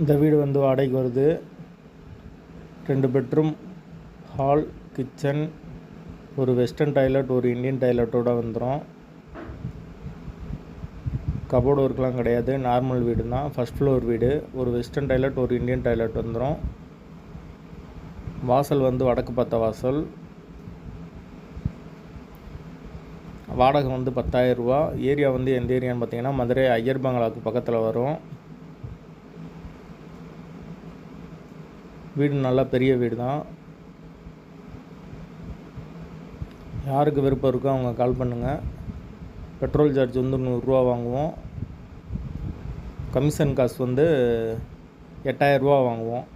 இந்த வீடு வந்து வாடகைக்கு வருது. ரெண்டு பெட்ரூம் ஹால் கிச்சன் ஒரு வெஸ்டர்ன் டாய்லெட் ஒரு இந்தியன் டாய்லெட்டோடு வந்துடும் கபோர்டு ஒர்க்லாம் கிடையாது நார்மல் வீடு தான் ஃபஸ்ட் ஃப்ளோர் வீடு ஒரு வெஸ்டர்ன் டாய்லெட் ஒரு இந்தியன் டாய்லெட் வந்துடும் வாசல் வந்து வடக்கு பார்த்த வாசல். வாடகை வந்து பத்தாயிரரூபா ஏரியா வந்து எந்த ஏரியான்னு பார்த்தீங்கன்னா மதுரை ஐயர் பங்களாவுக்கு பக்கத்தில் வரும். வீடு நல்லா பெரிய வீடு தான் யாருக்கு விருப்பம் இருக்கோ அவங்க கால் பண்ணுங்கள் பெட்ரோல் சார்ஜ் வந்து நூறுரூவா வாங்குவோம். கமிஷன் காசு வந்து எட்டாயிரரூவா வாங்குவோம்.